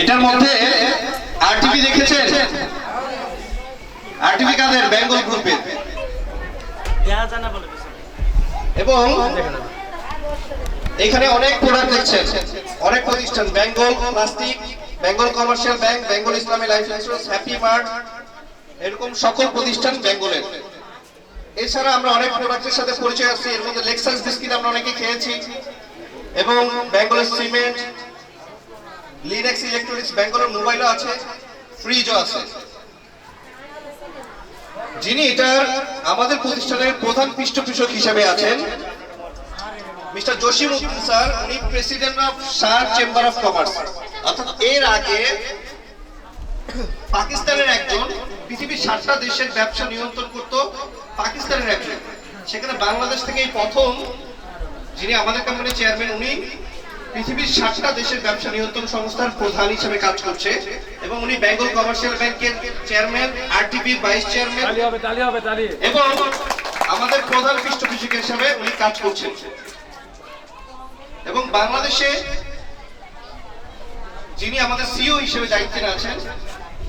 এটার মধ্যে আরটিভি দেখেছেন? আরটিভি কাদের? বেঙ্গল বলে এবং এখানে অনেক প্রোডাক্ট দেখছেন। অনেক প্রতিষ্ঠান। Bengal plastic Bengal commercial bank Bengal Islami life insurance happy mart এরকম সকল প্রতিষ্ঠান বেঙ্গলের এছাড়া আমরা অনেক প্রোডাক্টের সাথে পরিচয় আছি। এর মধ্যে লেক্সাস বিস্কিট আমরা অনেকে খেয়েছি। এবং বেঙ্গলের সিমেন্ট লিনেক্স ইলেকট্রনিক্স বেঙ্গলের মোবাইলও আছে ফ্রিজও আছে। যিনি এটার আমাদের প্রতিষ্ঠানের প্রধান পৃষ্ঠপোষক হিসেবে আছেন, মিস্টার জসিম উদ্দিন স্যার, উনি president of SAARC chamber of commerce অর্থাৎ এর আগে পাকিস্তানের একজন, পৃথিবীর সাতটা দেশের ব্যবসা নিয়ন্ত্রণ করত পাকিস্তানের একজন। সেখানে বাংলাদেশ থেকে প্রথম যিনি আমাদের কোম্পানির চেয়ারম্যান উনি পৃথিবীর সাতটা দেশের ব্যবসা নিয়ন্ত্রণ সংস্থার প্রধান হিসেবে কাজ করছে এবং উনি বেঙ্গল কমার্শিয়াল ব্যাংকের চেয়ারম্যান আরটিবির ভাইস চেয়ারম্যান এবং আমাদের প্রধান পৃষ্ঠপোষক হিসেবে উনি কাজ করছেন। এবং বাংলাদেশে যিনি আমাদের সিও হিসেবে দায়িত্বে আছেন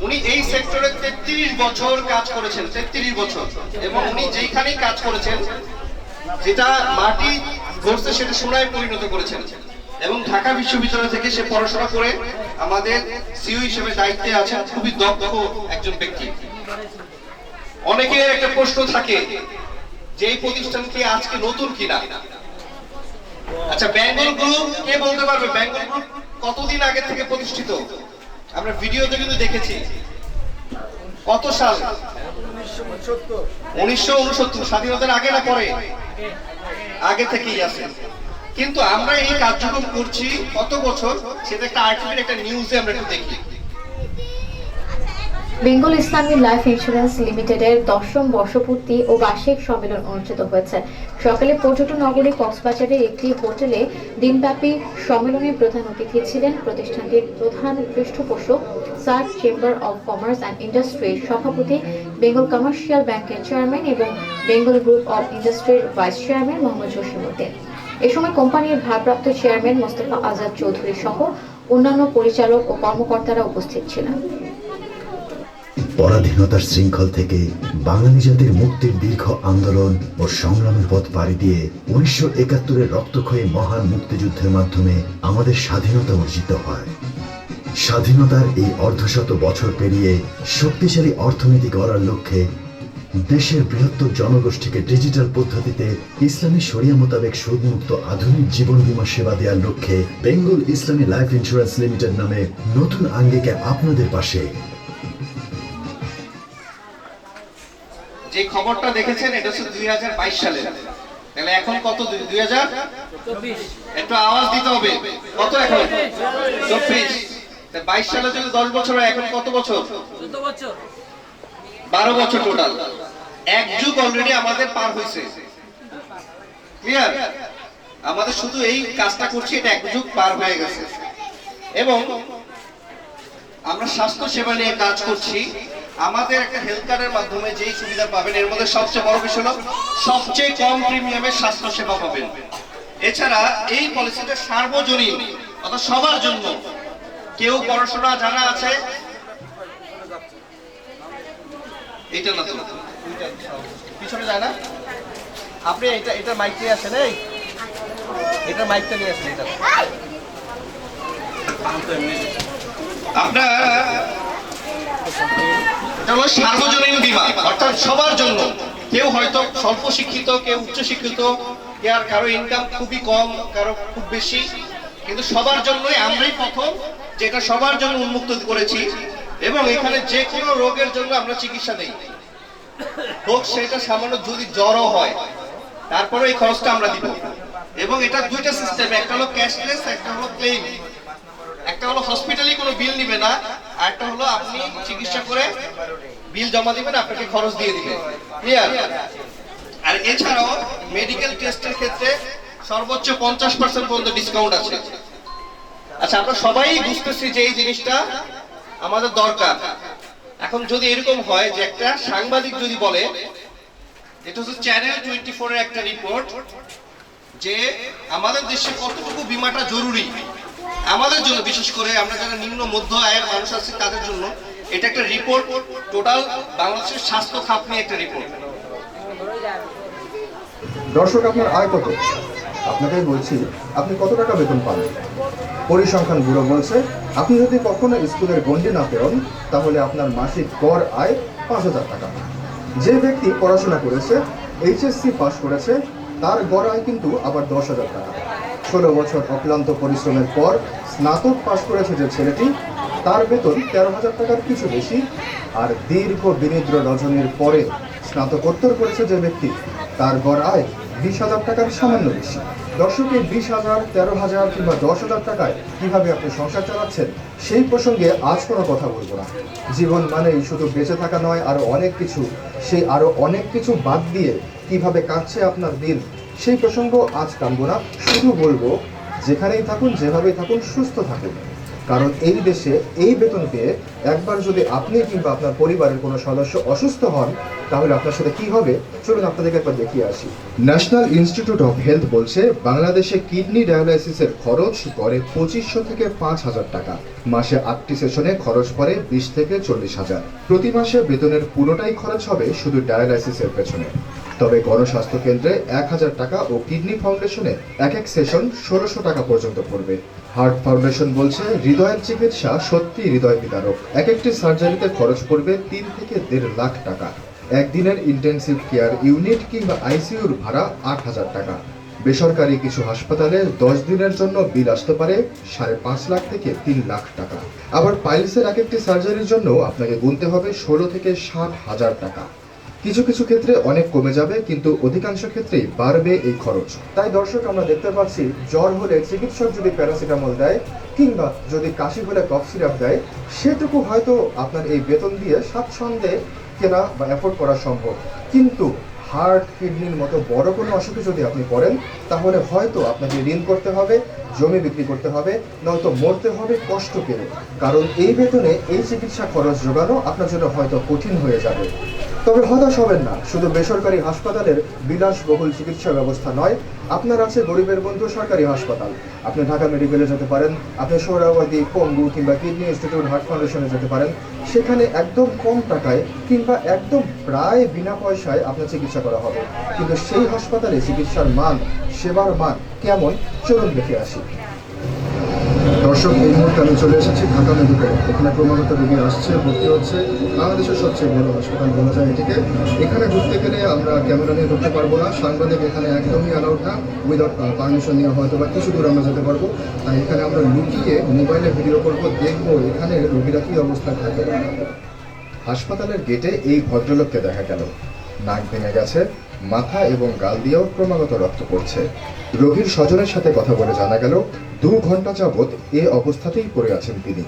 উনি এই সেক্টরে তেত্রিশ বছর কাজ করেছেন তেত্রিশ বছর। এবং উনি যেইখানেই কাজ করেছেন যেটা মাটি গড়ছে সেটা সোনায় পরিণত করেছেন। এবং ঢাকা বিশ্ববিদ্যালয় থেকে সে পড়াশোনা করে আমাদের সিও হিসেবে দায়িত্বে আছেন খুবই দক্ষ একজন ব্যক্তি। অনেকের একটা প্রশ্ন থাকে যে এই প্রতিষ্ঠান কি আজকে নতুন কিনা? আচ্ছা বেঙ্গল গ্রুপ কে বলতে পারবে? বেঙ্গল গ্রুপ কতদিন আগে থেকে প্রতিষ্ঠিত? আমরা ভিডিওতে কিন্তু দেখেছি। কত সাল? উনিশশো উনসত্তর। স্বাধীনতার আগে না পরে? আগে থেকেই আছে। কিন্তু আমরা এই কার্যক্রম করছি কত বছর সেটা একটা আর্টিকেল একটা নিউজে আমরা একটু দেখি। বেঙ্গল ইসলামী লাইফ ইন্স্যুরেন্স লিমিটেডের দশম বর্ষপূর্তি ও বার্ষিক সম্মেলন অনুষ্ঠিত হয়েছে। সকালে পর্যটন নগরী কক্সবাজারের একটি হোটেলে দিনব্যাপী সম্মেলনে প্রধান অতিথি ছিলেন প্রতিষ্ঠানটির প্রধান পৃষ্ঠপোষক SAARC chamber of commerce and ইন্ডাস্ট্রির সভাপতি, বেঙ্গল কমার্শিয়াল ব্যাংকের চেয়ারম্যান এবং বেঙ্গল গ্রুপ অব ইন্ডাস্ট্রির ভাইস চেয়ারম্যান মোহাম্মদ জসিমউদ্দিন এ সময় কোম্পানির ভারপ্রাপ্ত চেয়ারম্যান মোস্তফা আজাদ চৌধুরী সহ অন্যান্য পরিচালক ও কর্মকর্তারা উপস্থিত ছিলেন। পরাধীনতার শৃঙ্খল থেকে বাঙালি জাতির মুক্তির দীর্ঘ আন্দোলন ও সংগ্রামের পথ পাড়ি দিয়ে উনিশশো একাত্তরের রক্তক্ষয়ী মহান মুক্তিযুদ্ধের মাধ্যমে আমাদের স্বাধীনতা অর্জিত হয়। স্বাধীনতার এই অর্ধশত বছর পেরিয়ে শক্তিশালী অর্থনীতি গড়ার লক্ষ্যে দেশের বৃহত্তর জনগোষ্ঠীকে ডিজিটাল পদ্ধতিতে ইসলামী শরিয়া মোতাবেক সুদমুক্ত আধুনিক জীবন বীমা সেবা দেওয়ার লক্ষ্যে Bengal Islami life insurance limited নামে নতুন আঙ্গিকে আপনাদের পাশে যে খবরটা দেখেছেন এটা হচ্ছে দুই হাজার বাইশ সালে তাহলে এখন কত? দুই হাজার? চব্বিশ। একটু আওয়াজ দিতে হবে। কত এখন? চব্বিশ। বাইশ সালে যদি দশ বছর হয় এখন কত বছর? বছর। বারো বছর টোটাল এক যুগ অলরেডি আমাদের পার হয়েছে। ক্লিয়ার আমাদের শুধু এই কাজটা করছি এটা এক যুগ পার হয়ে গেছে। এবং আমরা স্বাস্থ্য সেবা নিয়ে কাজ করছি। আমাদের একটা হেলথ কার্ডের মাধ্যমে যেই সুবিধা পাবেন এর মধ্যে সবচেয়ে বড় বিষয় হলো সবচেয়ে কম প্রিমিয়ামে স্বাস্থ্য সেবা পাবেন। এছাড়া এই পলিসিটা সার্বজনীন অর্থাৎ সবার জন্য। কেউ পড়াশোনা জানা আছে এইটা না তো? পিছনে যায় না? আপনি এটা এটা মাইক নিয়ে আসেন এই। এটা মাইকটা নিয়ে আসেন এটা আপনার এটা হলো সার্বজনীন বীমা অর্থাৎ সবার জন্য। কেউ হয়তো স্বল্প শিক্ষিত, কেউ উচ্চ শিক্ষিত আর কারও ইনকাম খুবই কম, কারও খুব বেশি। কিন্তু সবার জন্যই আমরাই প্রথম, যেটা সবার জন্য উন্মুক্ত করেছি। এবং এখানে যে কোনো রোগের জন্য আমরা চিকিৎসা দেই। হোক সেটা সামান্য যদি জ্বরও হয় তারপরে এই খরচটা আমরা দিব। এবং এটা দুইটা সিস্টেম একটা হলো ক্যাশলেস একটা হলো ক্লেম একটা হলো হসপিটালে কোনো বিল নিবে না। আর একটা হলো আপনি চিকিৎসা করে বিল জমা দিবেন, আপনাকে খরচ দিয়ে দিবে। ক্লিয়ার আর এছাড়াও মেডিকেল টেস্টের ক্ষেত্রে সর্বোচ্চ পঞ্চাশ পার্সেন্ট পর্যন্ত ডিসকাউন্ট আছে। আচ্ছা আমরা সবাই বুঝতেছি যে এই জিনিসটা আমাদের দরকার। এখন যদি এরকম হয় যে একটা সাংবাদিক যদি বলে এটা হচ্ছে চ্যানেল টোয়েন্টি ফোরের একটা রিপোর্ট যে আমাদের দেশে কতটুকু বিমাটা জরুরি? আমাদের জন্য, বিশেষ করে আমরা যারা নিম্ন, মধ্য আয়ের মানুষ আছি, তাদের জন্য এটা একটা রিপোর্ট টোটাল বাংলাদেশের স্বাস্থ্য খাত নিয়ে একটা রিপোর্ট দর্শক, আপনার আয় কত? আপনাকে বলছি, আপনি কত টাকা বেতন পান? পরিসংখ্যান ব্যুরো বলছে, আপনি যদি কখনো স্কুলের গণ্ডি না পেরন, তাহলে আপনার মাসিক গড় আয় পাঁচ হাজার টাকা। যে ব্যক্তি পড়াশোনা করেছে, এইচএসসি পাশ করেছে, তার গড় আয় কিন্তু আবার দশ হাজার টাকা। ষোলো বছর অক্লান্ত পরিশ্রমের পর স্নাতক পাশ করেছে যে ছেলেটি, তার বেতন তেরো হাজার টাকার কিছু বেশি। আর দীর্ঘ বিনিদ্র রজনীর পরে স্নাতকোত্তর করেছে যে ব্যক্তি, তার গড় আয় বিশ হাজার টাকার সামান্য বেশি। দর্শক বিশ হাজার, তেরো হাজার কিংবা দশ হাজার টাকায় কীভাবে আপনি সংসার চালাচ্ছেন, সেই প্রসঙ্গে আজ কোনো কথা বলব না। জীবন মানেই শুধু বেঁচে থাকা নয়, আরও অনেক কিছু। সেই আরও অনেক কিছু বাদ দিয়ে কীভাবে কাটছে আপনার দিন সেই প্রসঙ্গ আজ টানবো না। শুধু বলব, যেখানেই থাকুন, যেভাবেই থাকুন, সুস্থ থাকুন। কারণ এই দেশে এই বেতন পেয়ে একবার যদি আপনি কিংবা আপনার পরিবারের কোনো সদস্য অসুস্থ হন, তাহলে আপনার সাথে কি হবে? চলুন আপনাদেরকে একবার দেখিয়ে আসি। ন্যাশনাল ইনস্টিটিউট অফ হেলথ বলছে, বাংলাদেশে কিডনি ডায়ালাইসিসের খরচ গড়ে পঁচিশশো থেকে পাঁচ হাজার টাকা। মাসে আটটি সেশনে খরচ পড়ে বিশ থেকে চল্লিশ হাজার। প্রতি মাসে বেতনের পুরোটাই খরচ হবে শুধু ডায়ালাইসিসের পেছনে। তবে গণস্বাস্থ্য কেন্দ্রে এক হাজার টাকা ও কিডনি ফাউন্ডেশনে এক এক সেশন ষোলোশো টাকা পর্যন্ত পড়বে। হার্ট ফাউন্ডেশন বলছে হৃদয়ের চিকিৎসা সত্যি হৃদয় বিদারক। এক একটি সার্জারিতে খরচ পড়বে তিন থেকে দেড় লাখ টাকা। একদিনের ইন্টেন্সিভ কেয়ার ইউনিট কিংবা আইসিইউর ভাড়া আট হাজার টাকা। বেসরকারি কিছু হাসপাতালে দশ দিনের জন্য বিল আসতে পারে সাড়ে পাঁচ লাখ থেকে তিন লাখ টাকা। আবার পাইলসের এক একটি সার্জারির জন্য আপনাকে গুনতে হবে ষোলো থেকে ষাট হাজার টাকা। কিছু কিছু ক্ষেত্রে অনেক কমে যাবে, কিন্তু অধিকাংশ ক্ষেত্রেই বাড়বে এই খরচ। তাই দর্শক, আমরা দেখতে পাচ্ছি, জ্বর হলে চিকিৎসক যদি প্যারাসিটামল দেয়, কিংবা যদি কাশি হলে কফ সিরাপ দেয়, সেটুকু হয়তো আপনার এই বেতন দিয়ে স্বাচ্ছন্দ্যে কেনা বা অ্যাফোর্ড করা সম্ভব। কিন্তু হার্ট, কিডনির মতো বড় কোনো অসুখে যদি আপনি পড়েন, তাহলে হয়তো আপনাকে ঋণ করতে হবে, জমি বিক্রি করতে হবে, নয়তো মরতে হবে কষ্ট পেয়ে কারণ এই বেতনে এই চিকিৎসা খরচ জোগানো আপনার জন্য হয়তো কঠিন হয়ে যাবে। তবে হতাশ হবেন না। শুধু বেসরকারি হাসপাতালের বিলাসবহুল চিকিৎসা ব্যবস্থা নয়, আপনার আছে গরিবের বন্ধু সরকারি হাসপাতাল। আপনি ঢাকা মেডিকেলে যেতে পারেন, আপনি সৌরাবাদী পঙ্গু কিংবা কিডনি ইনস্টিটিউট, হার্ট ফাউন্ডেশনে যেতে পারেন। সেখানে একদম কম টাকায় কিংবা একদম প্রায় বিনা পয়সায় আপনার চিকিৎসা করা হবে। কিন্তু সেই হাসপাতালে চিকিৎসার মান, সেবার মান কেমন, চলুন দেখে আসি। দর্শক, এই মুহূর্তে আমি চলে এসেছি ঢাকা মেডিকেল। এখানে ক্রমাগত রোগী আসছে, ভর্তি হচ্ছে। বাংলাদেশের সবচেয়ে বড় হাসপাতাল বলা যায় এটিকে। এখানে ঢুকতে গেলে আমরা ক্যামেরা নিয়ে ঢুকতে পারব না। সাংবাদিক এখানে একদমই অ্যালাউড না উইদাউট পারমিশন নিয়ে হয়তো বা কিছু দূর আমরা যেতে পারব। তাই এখানে আমরা লুকিয়ে মোবাইলে ভিডিও করব দেখব এখানে রোগীরা কী অবস্থায় থাকে। হাসপাতালের গেটে এই ভদ্রলোককে দেখা গেল। নাক ভেঙে গেছে, মাথা এবং গাল দিয়েও ক্রমাগত রক্ত পড়ছে। রোগীর স্বজনের সাথে কথা বলে জানা গেল দু ঘণ্টা যাবৎ এ অবস্থাতেই পড়ে আছেন তিনি।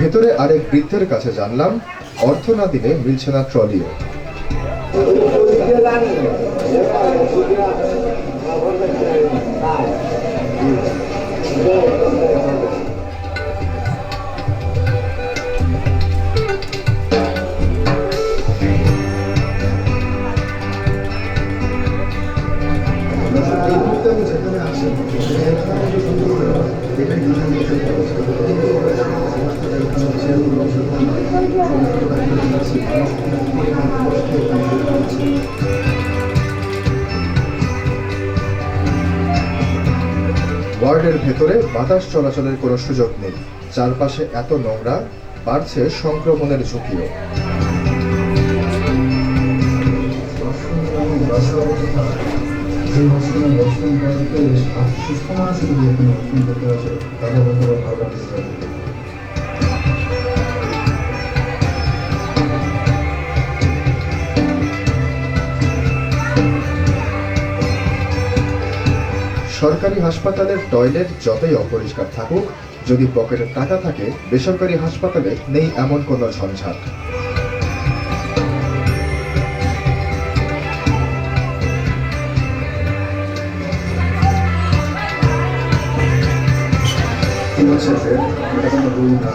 ভেতরে আরেক বৃদ্ধের কাছে জানলাম, অর্থ না দিলে মিলছে না ট্রলিও। ওয়ার্ডের ভেতরে বাতাস চলাচলের কোনো সুযোগ নেই। চারপাশে এত নোংরা বাড়ছে সংক্রমণের ঝুঁকিও। সরকারি হাসপাতালের টয়লেট যতই অপরিষ্কার থাকুক, যদি পকেটে টাকা থাকে, বেসরকারি হাসপাতালে নেই এমন কোনো ঝঞ্ঝাট। হচ্ছে এটা কোনো এটা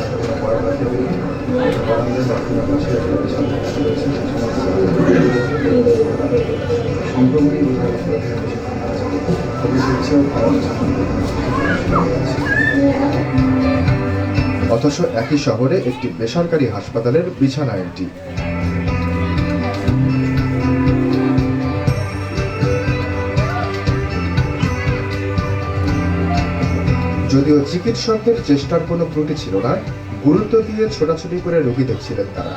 পাশে একটা বিশাল খারাপ অথচ একই শহরে একটি বেসরকারি হাসপাতালের বিছানা এন্ট্রি। যদিও চিকিৎসকদের চেষ্টার কোনো ত্রুটি ছিল না, গুরুত্ব দিয়ে ছোটাছুটি করে রোগী দেখছিলেন তারা।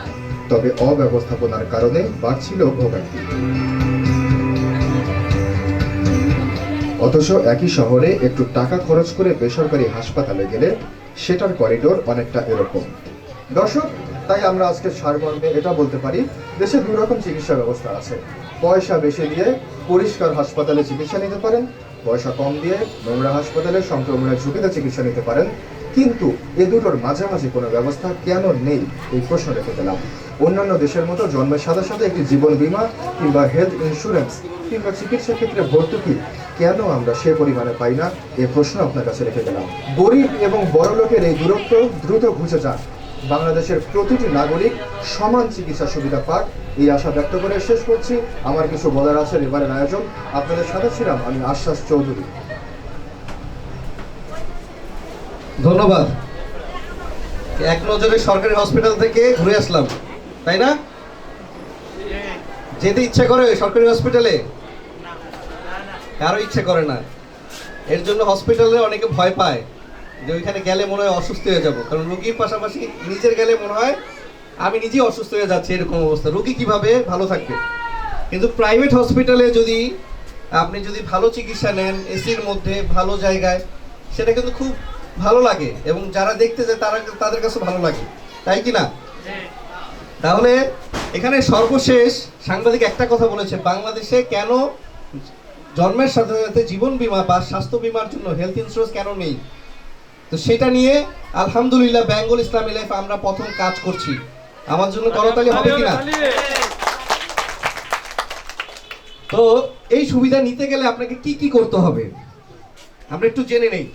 তবে অব্যবস্থাপনার কারণে বাড়ছিল ভোগান্তি। অথচ একই শহরে একটু টাকা খরচ করে বেসরকারি হাসপাতালে গেলে সেটার করিডোর অনেকটা এরকম। দর্শক, তাই আমরা আজকে সারমর্মে এটা বলতে পারি, দেশে দুই রকম চিকিৎসা ব্যবস্থা আছে। পয়সা বেশি দিয়ে পরিষ্কার হাসপাতালে চিকিৎসা নিতে পারেন পয়সা কম দিয়ে নোংরা হাসপাতালে সংক্রমণের ঝুঁকিতে চিকিৎসা নিতে পারেন, কিন্তু এ দুটোর মাঝামাঝি কোনো ব্যবস্থা কেন নেই? এই প্রশ্ন রেখে দিলাম অন্যান্য দেশের মতো জন্মের সাথে সাথে একটি জীবন বীমা কিংবা হেলথ ইন্স্যুরেন্স কিংবা চিকিৎসা ক্ষেত্রে ভর্তুকি, কেন আমরা সে পরিমাণে পাই না? এ প্রশ্ন আপনার কাছে রেখে গেলাম। গরিব এবং বড় লোকের এই দূরত্ব দ্রুত ঘুচে যান বাংলাদেশের প্রতিটি নাগরিক সমান চিকিৎসা সুবিধা পাক। এই আশা ব্যক্ত করে শেষ করছি। আমার কিছু বলার আছে, এবারের আয়োজন। আপনাদের সাথে ছিলাম আমি আশ্বাস চৌধুরী। ধন্যবাদ। এক নজরে সরকারি হসপিটাল থেকে ঘুরে আসলাম, তাই না? যেতে ইচ্ছে করে সরকারি হসপিটালে? কারও ইচ্ছে করে না। এর জন্য হসপিটালে অনেকে ভয় পায়। যে ওইখানে গেলে মনে হয় অসুস্থ হয়ে যাব। কারণ রুগীর পাশাপাশি নিজের গেলে মনে হয় আমি নিজেই অসুস্থ হয়ে যাচ্ছি এরকম অবস্থা। রুগী কীভাবে? ভালো থাকবে। কিন্তু প্রাইভেট হসপিটালে যদি আপনি যদি ভালো চিকিৎসা নেন এসির মধ্যে, ভালো জায়গায়, সেটা কিন্তু খুব ভালো লাগে এবং যারা দেখতে যায় তারা তাদের কাছে ভালো লাগে। তাই কি না? তাহলে এখানে সর্বশেষ সাংবাদিক একটা কথা বলেছে, বাংলাদেশে কেন জন্মের সাথে সাথে জীবন বীমা বা স্বাস্থ্য বীমার জন্য হেলথ ইন্স্যুরেন্স কেন নেই? তো সেটা নিয়ে আলহামদুলিল্লাহ বেঙ্গল ইসলামী লাইফ আমরা প্রথম কাজ করছি। আমার জন্য করতালি হবে কিনা? তো এই সুবিধা নিতে গেলে আপনাকে কি কি করতে হবে? আমরা একটু জেনে নেই।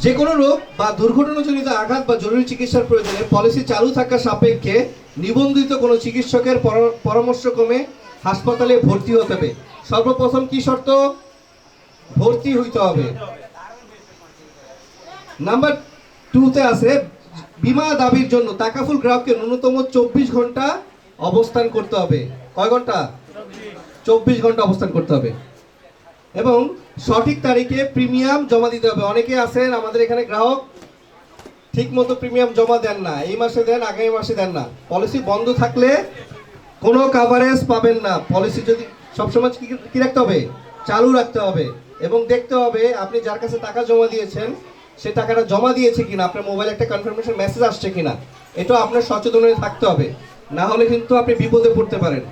যে কোনো রোগ বা দুর্ঘটনাজনিত আঘাত বা জরুরি চিকিৎসার প্রয়োজনে পলিসি চালু থাকা সাপেক্ষে নিবন্ধিত কোনো চিকিৎসকের পরা- পরামর্শক্রমে হাসপাতালে ভর্তি হতে হবে। সর্বপ্রথম কি শর্ত? ভর্তি হইতে হবে। নাম্বার টুতে আছে, বিমা দাবির জন্য তাকাফুল গ্রাহককে ন্যূনতম চব্বিশ ঘণ্টা অবস্থান করতে হবে। কয় ঘণ্টা? চব্বিশ ঘণ্টা অবস্থান করতে হবে। এবং সঠিক তারিখে প্রিমিয়াম জমা দিতে হবে। অনেকে আছেন, আমাদের এখানে গ্রাহক ঠিক মতো প্রিমিয়াম জমা দেন না। এই মাসে দেন, আগামী মাসে দেন না। পলিসি বন্ধ থাকলে কোনো কাভারেজ পাবেন না। পলিসি যদি সবসময় কি রাখতে হবে? চালু রাখতে হবে। এবং দেখতে হবে, আপনি যার কাছে টাকা জমা দিয়েছেন সে টাকাটা জমা দিয়েছে কিনা, আপনার মোবাইলে একটা কনফার্মেশন মেসেজ আসছে কিনা, এটাও আপনার সচেতন হয়ে থাকতে হবে। না হলে কিন্তু আপনি বিপদে পড়তে পারেন।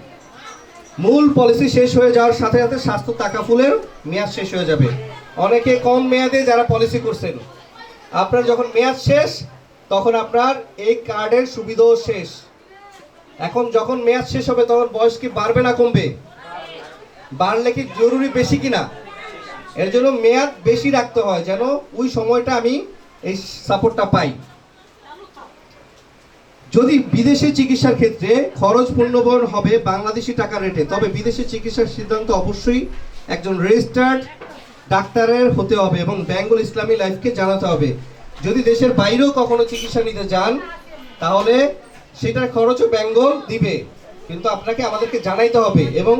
মূল পলিসি শেষ হয়ে যাওয়ার সাথে সাথে স্বাস্থ্য টাকা ফুলের মেয়াদ শেষ হয়ে যাবে। অনেকে কম মেয়াদে যারা পলিসি করছেন, আপনার যখন মেয়াদ শেষ, তখন আপনার এই কার্ডের সুবিধাও শেষ। এখন যখন মেয়াদ শেষ হবে, তখন বয়স কি বাড়বে না কমবে? বাড়লে কি জরুরি বেশি কিনা? এর জন্য মেয়াদ বেশি রাখতে হয় যেন ওই সময়টা আমি এই সাপোর্টটা পাই। যদি বিদেশে চিকিৎসার ক্ষেত্রে খরচ পূর্ণবহন হবে বাংলাদেশি টাকা রেটে তবে বিদেশে চিকিৎসার সিদ্ধান্ত অবশ্যই একজন রেজিস্টার্ড ডাক্তারের হতে হবে এবং বেঙ্গল ইসলামী লাইফকে জানাতে হবে। যদি দেশের বাইরেও কখনো চিকিৎসা নিতে যান, তাহলে সেটার খরচও বেঙ্গল দিবে। কিন্তু আপনাকে আমাদেরকে জানাইতে হবে এবং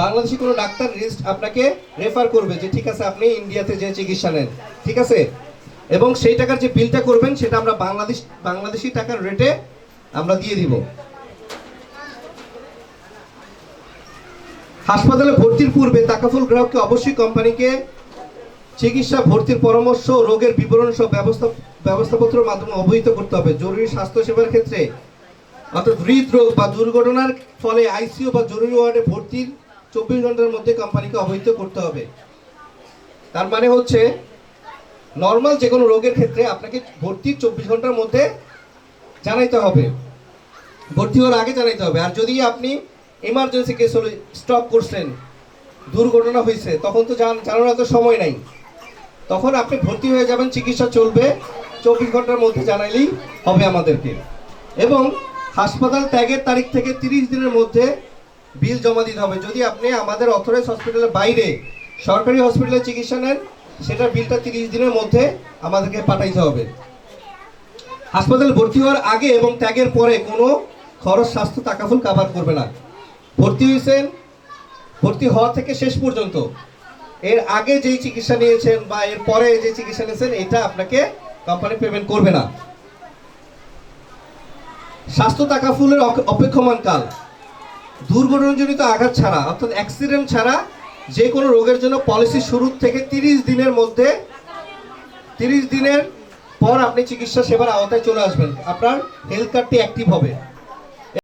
বাংলাদেশি কোনো ডাক্তার রেজিস্ট আপনাকে রেফার করবে যে, ঠিক আছে, আপনি ইন্ডিয়াতে যে চিকিৎসা নেন, ঠিক আছে? এবং সেই টাকার যে বিলটা করবেন, সেটা আমরা বাংলাদেশ, বাংলাদেশি টাকার রেটে আমরা দিয়ে দিব। হাসপাতালে ভর্তির পূর্বে তাকাফুল গ্রাহককে অবশ্যই কোম্পানিকে চিকিৎসা, ভর্তির পরামর্শ, রোগের বিবরণ সব ব্যবস্থা ব্যবস্থাপত্রের মাধ্যমে অবহিত করতে হবে। জরুরি স্বাস্থ্য সেবার ক্ষেত্রে, অর্থাৎ হৃদরোগ বা দুর্ঘটনার ফলে আইসিইউ বা জরুরি ওয়ার্ডে ভর্তির চব্বিশ ঘণ্টার মধ্যে কোম্পানিকে অবহিত করতে হবে। তার মানে হচ্ছে নর্মাল যে কোনো রোগের ক্ষেত্রে আপনাকে ভর্তির চব্বিশ ঘণ্টার মধ্যে জানাইতে হবে। ভর্তি হওয়ার আগে জানাইতে হবে। আর যদি আপনি এমার্জেন্সি কেস হলে স্টপ করছেন, দুর্ঘটনা হয়েছে, তখন তো জান জানার তো সময় নাই। তখন আপনি ভর্তি হয়ে যাবেন, চিকিৎসা চলবে, চব্বিশ ঘণ্টার মধ্যে জানাইলেই হবে আমাদেরকে। এবং হাসপাতাল ত্যাগের তারিখ থেকে তিরিশ দিনের মধ্যে বিল জমা দিতে হবে। যদি আপনি আমাদের অথরাইজ হসপিটালের বাইরে সরকারি হসপিটালে চিকিৎসা নেন, সেটার বিলটা তিরিশ দিনের মধ্যে আমাদেরকে পাঠাইতে হবে। হাসপাতালে ভর্তি হওয়ার আগে এবং ত্যাগের পরে কোনো খরচ, স্বাস্থ্য টাকাফুল কাভার করবে না। ভর্তি হয়েছেন, ভর্তি হওয়া থেকে শেষ পর্যন্ত। এর আগে যেই চিকিৎসা নিয়েছেন বা এর পরে যে চিকিৎসা নিয়েছেন, এটা আপনাকে কোম্পানি পেমেন্ট করবে না। স্বাস্থ্য, টাকা, ফুলের অপেক্ষমান কাল। দুর্ঘটনাজনিত আঘাত ছাড়া, অর্থাৎ অ্যাক্সিডেন্ট ছাড়া যে কোনো রোগের জন্য পলিসি শুরুর থেকে তিরিশ দিনের মধ্যে, তিরিশ দিনের পর আপনি চিকিৎসা সেবার আওতায় চলে আসবেন। আপনার হেলথ কার্ডটি অ্যাক্টিভ হবে।